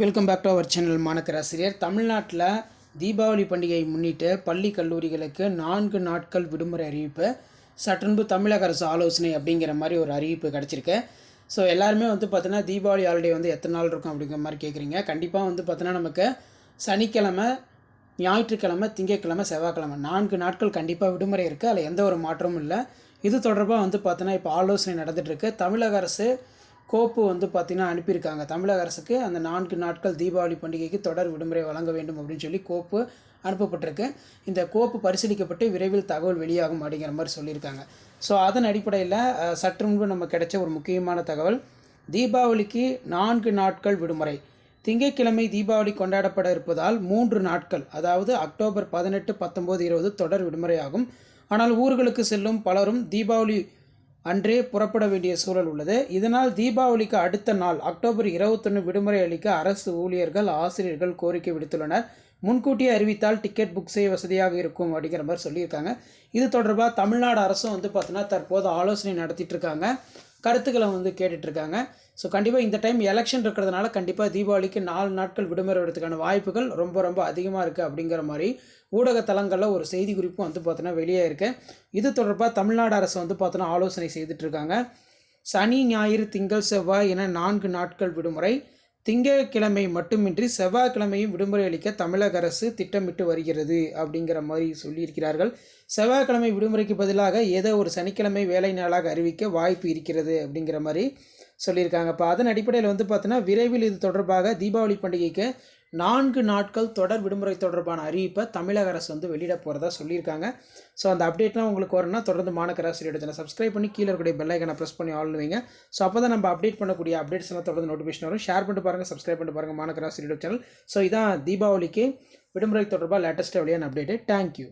Welcome back to our channel மாணக்கராசிரியர் தமிழ்நாட்டில் தீபாவளி பண்டிகையை முன்னிட்டு பள்ளி கல்லூரிகளுக்கு நான்கு நாட்கள் விடுமுறை அறிவிப்பு. சற்றன்பு தமிழக அரசு ஆலோசனை அப்படிங்கிற மாதிரி ஒரு அறிவிப்பு கிடச்சிருக்கு. ஸோ எல்லாருமே வந்து பார்த்தீங்கன்னா தீபாவளி ஹாலிடே வந்து எத்தனை நாள் இருக்கும் அப்படிங்கிற மாதிரி கேட்குறீங்க கண்டிப்பாக வந்து பார்த்தீங்கன்னா நமக்கு சனிக்கிழமை ஞாயிற்றுக்கிழமை திங்கட்கிழமை செவ்வாய்க்கிழமை நான்கு நாட்கள் கண்டிப்பாக விடுமுறை இருக்குது அதில் எந்த ஒரு மாற்றமும் இல்லை. இது தொடர்பாக வந்து பார்த்தோன்னா இப்போ ஆலோசனை நடந்துகிட்ருக்கு தமிழக அரசு கோப்பு வந்து பார்த்திங்கன்னா அனுப்பியிருக்காங்க. தமிழக அரசுக்கு அந்த நான்கு நாட்கள் தீபாவளி பண்டிகைக்கு தொடர் விடுமுறை வழங்க வேண்டும் அப்படின்னு சொல்லி கோப்பு அனுப்பப்பட்டிருக்கு. இந்த கோப்பு பரிசீலிக்கப்பட்டு விரைவில் தகவல் வெளியாகும் அப்படிங்கிற மாதிரி சொல்லியிருக்காங்க. ஸோ அதன் அடிப்படையில் சற்று முன்பு நம்ம கிடைச்ச ஒரு முக்கியமான தகவல். தீபாவளிக்கு நான்கு நாட்கள் விடுமுறை. திங்கட்கிழமை தீபாவளி கொண்டாடப்பட இருப்பதால் மூன்று நாட்கள் அதாவது அக்டோபர் பதினெட்டு பத்தொம்போது இருபது தொடர் விடுமுறையாகும் ஆனால் ஊர்களுக்கு செல்லும் பலரும் தீபாவளி அன்றே புறப்பட வேண்டிய சூழல் உள்ளது. இதனால் தீபாவளிக்கு அடுத்த நாள் அக்டோபர் இருபத்தொன்று விடுமுறை அளிக்க அரசு ஊழியர்கள் ஆசிரியர்கள் கோரிக்கை விடுத்துள்ளனர். முன்கூட்டியே அறிவித்தால் டிக்கெட் புக் செய்ய வசதியாக இருக்கும் அப்படிங்கிற மாதிரி சொல்லியிருக்காங்க. இது தொடர்பாக தமிழ்நாடு அரசும் வந்து பார்த்தீங்கன்னா தற்போது ஆலோசனை நடத்திட்டு இருக்காங்க. கருத்துக்களை வந்து கேட்டுட்டு இருக்காங்க ஸோ கண்டிப்பாக இந்த டைம் எலெக்ஷன் இருக்கிறதுனால கண்டிப்பாக தீபாவளிக்கு நாலு நாட்கள் விடுமுறை விடுறதுக்கான வாய்ப்புகள் ரொம்ப ரொம்ப அதிகமாக இருக்குது அப்படிங்கிற மாதிரி ஊடக தளங்களில் ஒரு செய்தி குறிப்பும் வந்து பார்த்தோன்னா வெளியே இருக்குது இது தொடர்பாக தமிழ்நாடு அரசு வந்து பார்த்தோன்னா ஆலோசனை செய்துட்டு இருக்காங்க சனி ஞாயிறு திங்கள் செவ்வாய் என நான்கு நாட்கள் விடுமுறை. திங்கட்கிழமை மட்டுமின்றி செவ்வாய்க்கிழமையும் விடுமுறை அளிக்க தமிழக அரசு திட்டமிட்டு வருகிறது அப்படிங்கிற மாதிரி சொல்லியிருக்கிறார்கள். செவ்வாய்க்கிழமை விடுமுறைக்கு பதிலாக ஏதோ ஒரு சனிக்கிழமை வேலை நாளாக அறிவிக்க வாய்ப்பு இருக்கிறது அப்படிங்கிற மாதிரி சொல்லியிருக்காங்க. இப்போ அதன் அடிப்படையில் வந்து பார்த்தோன்னா விரைவில் இது தொடர்பாக தீபாவளி பண்டிகைக்கு நான்கு நாட்கள் தொடர் விடுமுறை தொடர்பான அறிவிப்பை தமிழக அரசு வந்து வெளியிட போகிறதா சொல்லியிருக்காங்க. ஸோ அந்த அப்டேட்லாம் உங்களுக்கு வரணும்னா தொடர்ந்து மாநகராசிரியர் சேனல் சப்ஸ்கிரைப் பண்ணி கீழே இருக்கக்கூடிய பெல்லைக்கனை ப்ரெஸ் பண்ணி ஆள் வைங்க. ஸோ அப்போ தான் நம்ம அப்டேட் பண்ணக்கூடிய அப்டேட்ஸ் எல்லாம் தொடர்ந்து நோட்டிஃபிகேஷன் வரும். ஷேர் பண்ணிட்டு பாருங்கள் சப்ஸ்கிரைப் பண்ணிட்டு பாருங்கள் மாநகராசிரியர் சேனல் ஸோ இதான் தீபாவளிக்கு விடுமுறை தொடர்பாக லேட்டஸ்ட்டாக வெளியான அப்டேட்டு தேங்க்யூ